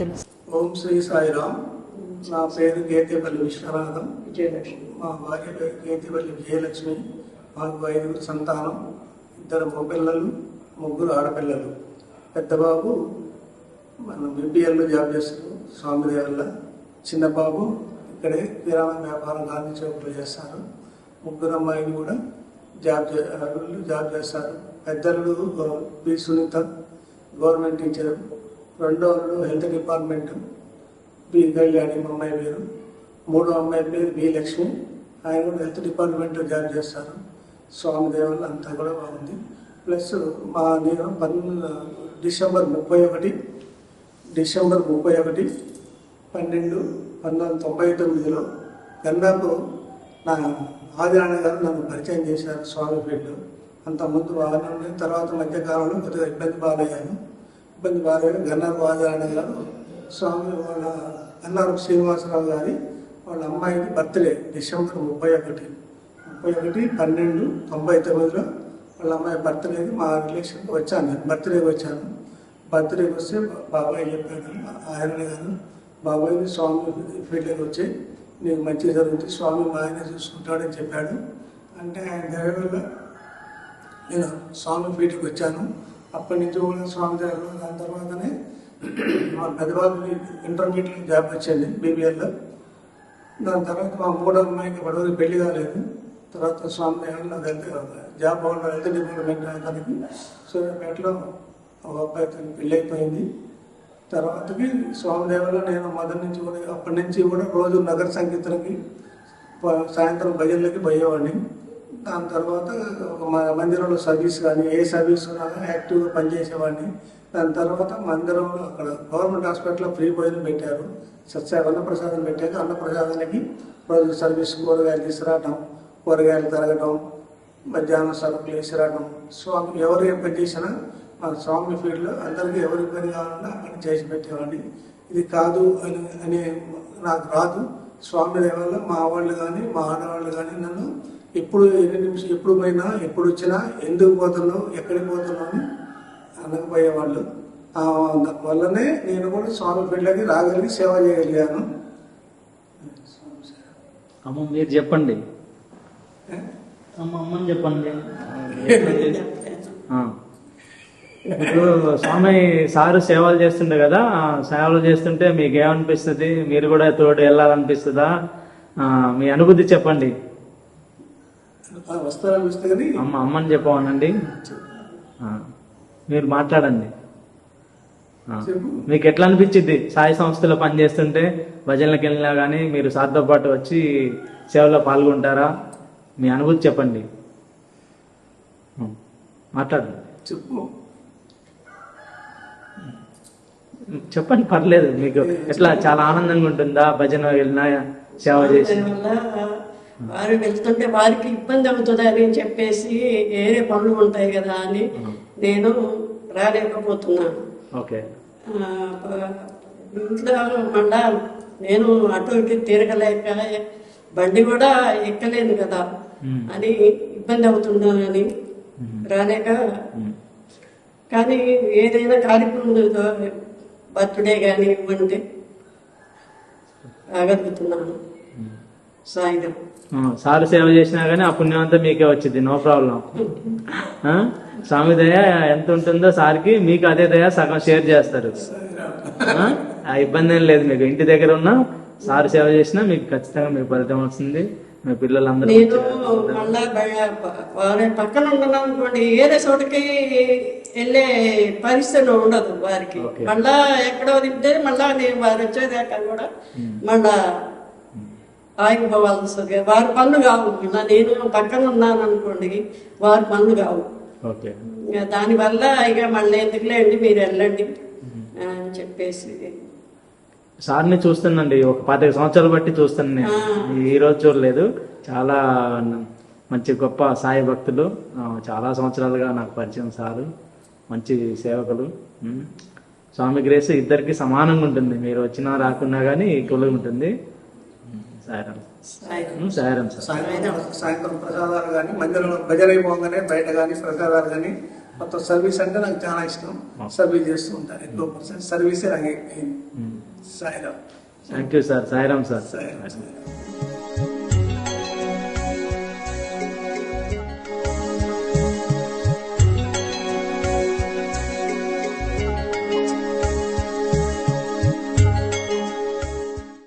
ఓం శ్రీ సాయిరామ్. నా పేరు గేతేపల్లి విశ్వనాథం. విజయలక్ష్మి. మా భార్య పేరు గేతేపల్లి విజయలక్ష్మి. మాకు ఐదుగురు సంతానం. ఇద్దరు మగపిల్లలు ముగ్గురు ఆడపిల్లలు. పెద్ద బాబు మన బీపీఎల్లో జాబ్ చేస్తారు స్వామి దేవల్ల చిన్న బాబు ఇక్కడే కిరాణా వ్యాపారం గాంధీ చౌక్లో చేస్తారు. ముగ్గురు అమ్మాయిలు కూడా జాబ్ జాబ్ చేస్తారు. పెద్దలు పి సునీత గవర్నమెంట్ టీచర్. రెండో హెల్త్ డిపార్ట్మెంట్ బి కళ్యాణి మా అమ్మాయి పేరు. మూడో అమ్మాయి పేరు బి లక్ష్మి. ఆయన కూడా హెల్త్ డిపార్ట్మెంట్లో జాబ్ చేస్తారు. స్వామి దేవుళ్ళు అంతా కూడా బాగుంది. ప్లస్ మా నేను పన్ను డిసెంబర్ ముప్పై ఒకటి డిసెంబర్ ముప్పై ఒకటి పన్నెండు పంతొమ్మిది వందల తొంభై తొమ్మిదిలో గంగాకు నా ఆదిరాణ గారు నన్ను పరిచయం చేశారు స్వామి ఫీల్డ్ అంతకుముందు బాగానే ఉండేది తర్వాత మధ్యకాలంలో కొద్దిగా ఇబ్బంది బాగాయ్యాను. ఇబ్బంది బాగాయ్యాను గన్నారు ఆదినారాయణ గారు స్వామి వాళ్ళ గన్నారు శ్రీనివాసరావు గారి వాళ్ళ అమ్మాయికి బర్త్డే డిసెంబర్ ముప్పై ఒకటి. ముప్పై ఒకటి పన్నెండు తొంభై తొమ్మిదిలో వాళ్ళ అమ్మాయి బర్త్డేకి మా రిలేషన్కి వచ్చాను. నేను బర్త్డేకి వచ్చాను. బర్త్డేకి వస్తే బాబాయ్ చెప్పాడు ఆయన గారు బాబాయ్ స్వామి ఫీల్డ్కి వచ్చి నీకు మంచి జరుగుతుంది. స్వామి మా ఆయన చూసుకుంటాడని చెప్పాడు. అంటే ఆయన దగ్గర నేను స్వామి ఫీల్డ్కి వచ్చాను. అప్పటి నుంచి కూడా స్వామి గారు దాని తర్వాతనే మా పెద్దవాళ్ళు ఇంటర్మీడియట్ జాబ్ వచ్చింది బీబీఎల్లో దాని తర్వాత మా మూడో అమ్మాయికి పడవది పెళ్ళి కాలేదు. తర్వాత స్వామి దయాళ హెల్త్ జాబ్ వాళ్ళ హెల్త్ డిపార్ట్మెంట్ అతనికి సూర్యాపేటలో ఒక అబ్బాయి అతనికి పెళ్ళి అయిపోయింది. తర్వాతకి స్వామి దేవుడు నేను మొదటి నుంచి కూడా అప్పటి నుంచి కూడా రోజు నగర సంగీతానికి సాయంత్రం భజనలకి పోయేవాడిని. దాని తర్వాత ఒక మందిరంలో సర్వీస్ కానీ ఏ సర్వీస్ కానీ యాక్టివ్గా పనిచేసేవాడిని. దాని తర్వాత మందిరంలో అక్కడ గవర్నమెంట్ హాస్పిటల్లో ఫ్రీ భోజనం పెట్టారు. సత్సాయి అన్నప్రసాదం పెట్టారు. అన్నప్రసాదానికి రోజు సర్వీస్ కూరగాయలు తీసుకురావటం కూరగాయలు తరగటం మధ్యాహ్నం సరుకులు వేసిరావటం. స్వామి ఎవరు ఏం పని చేసినా స్వామి ఫీల్డ్లో అందరికీ ఎవరి పని కావాలన్నా అక్కడ చేసి పెట్టేవాడిని. ఇది కాదు అని అనే నాకు రాదు. స్వామి దేవాల మా వాళ్ళు కానీ మా ఆడవాళ్ళు కానీ నన్ను ఎప్పుడు ఎన్ని నిమిషం ఎప్పుడు పోయినా ఎప్పుడు వచ్చినా ఎందుకు పోతున్నావు ఎక్కడికి పోతున్నావు అని అనకపోయేవాళ్ళు. ఆ వల్లనే నేను కూడా స్వామి ఫీల్డ్కి రాగలిగి సేవ చేయగలిగాను. అమ్మ మీరు చెప్పండి. అమ్మ అమ్మని చెప్పండి. ఇప్పుడు స్వామి సారు సేవలు చేస్తుండే కదా సేవలు చేస్తుంటే మీకు ఏమనిపిస్తుంది మీరు కూడా తోడు వెళ్ళాలనిపిస్తుందా? మీ అనుభూతి చెప్పండి. అమ్మ అమ్మని చెప్పమనండి. మీరు మాట్లాడండి. మీకు ఎట్లా అనిపించింది సాయి సంస్థలో పనిచేస్తుంటే భజనలకు వెళ్ళినా కానీ మీరు సార్తో పాటు వచ్చి సేవలో పాల్గొంటారా? మీ అనుభూతి చెప్పండి. మాట్లాడండి. చెప్పు. చెప్పండి పర్లేదు. మీకు ఎట్లా చాలా ఆనందంగా ఉంటుందా? భజన వెళ్ళినా సేవ చేసి వారు వెళ్తుంటే వారికి ఇబ్బంది అవుతుంది అని చెప్పేసి వేరే పనులు ఉంటాయి కదా అని నేను రాలేకపోతున్నాను. ఓకే. ఇంట్లో మళ్ళా నేను అటు ఇటు తిరగలేక బండి కూడా ఎక్కలేను కదా. అని ఇబ్బంది అవుతున్నానని రాలేక. కానీ ఏదైనా కార్యక్రమం బర్త్డే కానీ ఇవ్వండి రాగలుగుతున్నాను సాయంత్రం సారు సేవ చేసినా కానీ ఆ పుణ్యం అంతా మీకే వచ్చింది. No problem. ఆ? స్వామి దయ ఎంత ఉంటుందో సార్కి మీకు అదే దయ సగం షేర్ చేస్తారు. ఆ? ఇబ్బంది ఏం లేదు మీకు. ఇంటి దగ్గర ఉన్నా సారు సేవ చేసినా మీకు ఖచ్చితంగా మీకు ఫలితం వస్తుంది. మీ పిల్లలందరూ పక్కన ఉన్నాను అనుకోండి ఏదే చోటకి వెళ్ళే పరిస్థితి ఉండదు వారికి. మళ్ళా ఎక్కడో తింటే మళ్ళా నేను వారు వచ్చేదాకా కూడా మళ్ళా ఆగిపోవాల్సి వారి పనులు కావు. మళ్ళా నేను పక్కన ఉన్నాను అనుకోండి వారి పనులు కావు. దానివల్ల ఇక మళ్ళీ ఎందుకులేండి మీరు వెళ్ళండి అని చెప్పేసి. సార్ని చూస్తానండి ఒక పాతిక సంవత్సరాలు బట్టి చూస్తాను నేను. ఈ రోజు చూడలేదు. చాలా మంచి గొప్ప సాయి భక్తులు. చాలా సంవత్సరాలుగా నాకు పరిచయం సారు. మంచి సేవకులు. స్వామి గ్రేస్ ఇద్దరికి సమానంగా ఉంటుంది. మీరు వచ్చినా రాకున్నా కానీ ఈక్వల్గా ఉంటుంది. సాయిరాం సార్. సాయంత్రం సాయంత్రం ప్రసాదాలు కానీ మందిరంలో భజన అయిపోగానే బయట కానీ ప్రసాదాలు కానీ మొత్తం సర్వీస్ అంటే నాకు చాలా ఇష్టం. సర్వీస్ చేస్తూ ఉంటాను ఎక్కువ పర్సెంట్ సర్వీసే నాకు Sairam. Thank you sir Sairam sir. Sairam.